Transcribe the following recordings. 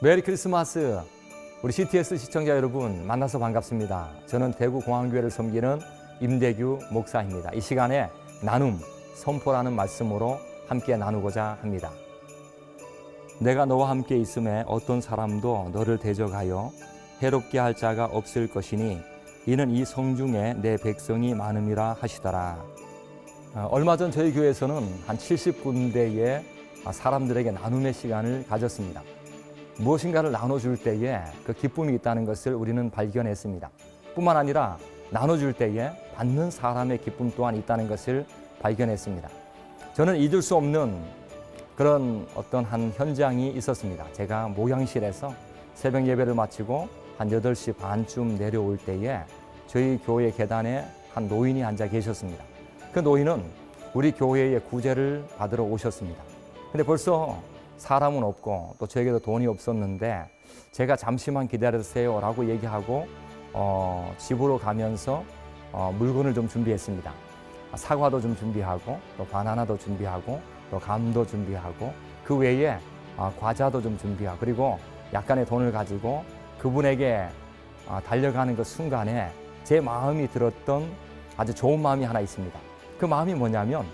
메리 크리스마스. 우리 CTS 시청자 여러분 만나서 반갑습니다. 저는 대구 공항교회를 섬기는 임대규 목사입니다. 이 시간에 나눔, 선포라는 말씀으로 함께 나누고자 합니다. 내가 너와 함께 있음에 어떤 사람도 너를 대적하여 해롭게 할 자가 없을 것이니 이는 이 성중에 내 백성이 많음이라 하시더라. 어, 얼마 전 저희 교회에서는 한 70군데의 사람들에게 나눔의 시간을 가졌습니다. 무엇인가를 나눠줄 때에 그 기쁨이 있다는 것을 우리는 발견했습니다. 뿐만 아니라 나눠줄 때에 받는 사람의 기쁨 또한 있다는 것을 발견했습니다. 저는 잊을 수 없는 그런 어떤 한 현장이 있었습니다. 제가 모양실에서 새벽 예배를 마치고 한 8시 반쯤 내려올 때에 저희 교회 계단에 한 노인이 앉아 계셨습니다. 그 노인은 우리 교회의 구제를 받으러 오셨습니다. 근데 벌써 사람은 없고 또 저에게도 돈이 없었는데 제가 잠시만 기다려주세요 라고 얘기하고 어, 집으로 가면서 어, 물건을 좀 준비했습니다. 사과도 좀 준비하고 또 바나나도 준비하고 또 감도 준비하고 그 외에 아, 과자도 좀 준비하고 그리고 약간의 돈을 가지고 그분에게 아, 달려가는 그 순간에 제 마음이 들었던 아주 좋은 마음이 하나 있습니다. 그 마음이 뭐냐면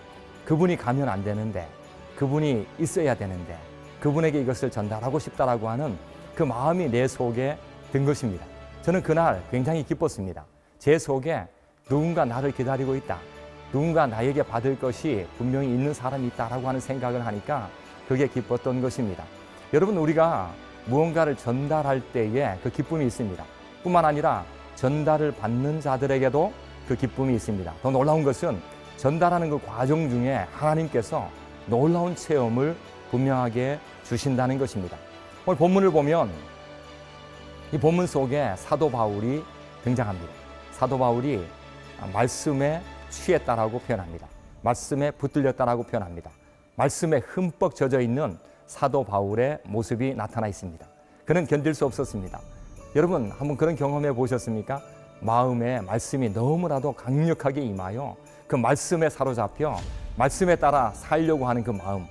그분이 가면 안 되는데 그분이 있어야 되는데 그분에게 이것을 전달하고 싶다라고 하는 그 마음이 내 속에 든 것입니다. 저는 그날 굉장히 기뻤습니다. 제 속에 누군가 나를 기다리고 있다. 누군가 나에게 받을 것이 분명히 있는 사람이 있다라고 하는 생각을 하니까 그게 기뻤던 것입니다. 여러분 우리가 무언가를 전달할 때에 그 기쁨이 있습니다. 뿐만 아니라 전달을 받는 자들에게도 그 기쁨이 있습니다. 더 놀라운 것은 전달하는 그 과정 중에 하나님께서 놀라운 체험을 분명하게 주신다는 것입니다. 오늘 본문을 보면 이 본문 속에 사도 바울이 등장합니다. 사도 바울이 말씀에 취했다라고 표현합니다. 말씀에 붙들렸다라고 표현합니다. 말씀에 흠뻑 젖어 있는 사도 바울의 모습이 나타나 있습니다. 그는 견딜 수 없었습니다. 여러분 한번 그런 경험해 보셨습니까? 마음에 말씀이 너무나도 강력하게 임하여 그 말씀에 사로잡혀 말씀에 따라 살려고 하는 그 마음.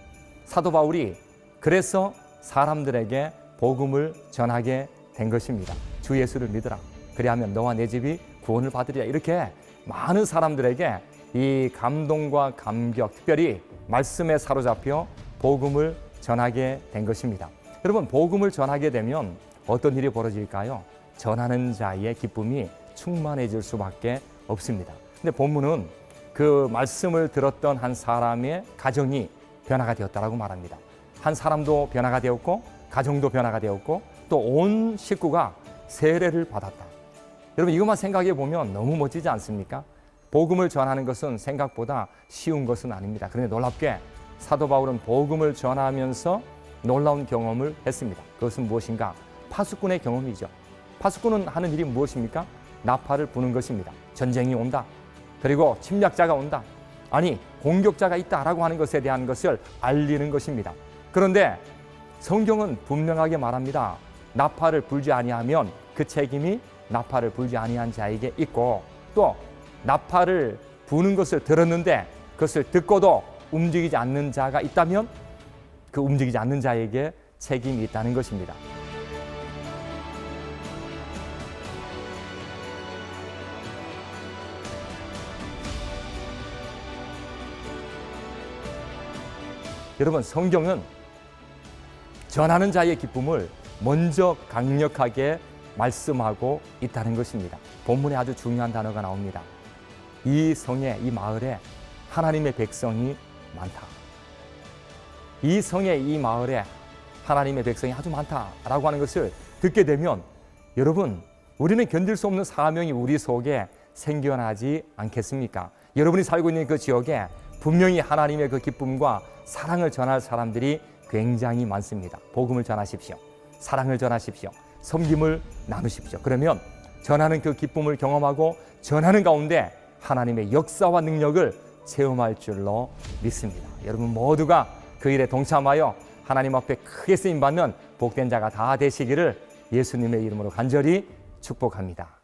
사도 바울이 그래서 사람들에게 복음을 전하게 된 것입니다. 주 예수를 믿으라. 그리하면 너와 내 집이 구원을 받으리라. 이렇게 많은 사람들에게 이 감동과 감격, 특별히 말씀에 사로잡혀 복음을 전하게 된 것입니다. 여러분, 복음을 전하게 되면 어떤 일이 벌어질까요? 전하는 자의 기쁨이 충만해질 수밖에 없습니다. 근데 본문은 그 말씀을 들었던 한 사람의 가정이 변화가 되었다라고 말합니다. 한 사람도 변화가 되었고 가정도 변화가 되었고 또 온 식구가 세례를 받았다. 여러분 이것만 생각해 보면 너무 멋지지 않습니까? 복음을 전하는 것은 생각보다 쉬운 것은 아닙니다. 그런데 놀랍게 사도 바울은 복음을 전하면서 놀라운 경험을 했습니다. 그것은 무엇인가? 파수꾼의 경험이죠. 파수꾼은 하는 일이 무엇입니까? 나팔을 부는 것입니다. 전쟁이 온다. 그리고 침략자가 온다. 아니, 공격자가 있다라고 하는 것에 대한 것을 알리는 것입니다. 그런데 성경은 분명하게 말합니다. 나팔을 불지 아니하면 그 책임이 나팔을 불지 아니한 자에게 있고 또 나팔을 부는 것을 들었는데 그것을 듣고도 움직이지 않는 자가 있다면 그 움직이지 않는 자에게 책임이 있다는 것입니다. 여러분 성경은 전하는 자의 기쁨을 먼저 강력하게 말씀하고 있다는 것입니다. 본문에 아주 중요한 단어가 나옵니다. 이 성에, 이 마을에 하나님의 백성이 많다. 이 성에, 이 마을에 하나님의 백성이 아주 많다라고 하는 것을 듣게 되면 여러분, 우리는 견딜 수 없는 사명이 우리 속에 생겨나지 않겠습니까? 여러분이 살고 있는 그 지역에 분명히 하나님의 그 기쁨과 사랑을 전할 사람들이 굉장히 많습니다. 복음을 전하십시오. 사랑을 전하십시오. 섬김을 나누십시오. 그러면 전하는 그 기쁨을 경험하고 전하는 가운데 하나님의 역사와 능력을 체험할 줄로 믿습니다. 여러분 모두가 그 일에 동참하여 하나님 앞에 크게 쓰임 받는 복된 자가 다 되시기를 예수님의 이름으로 간절히 축복합니다.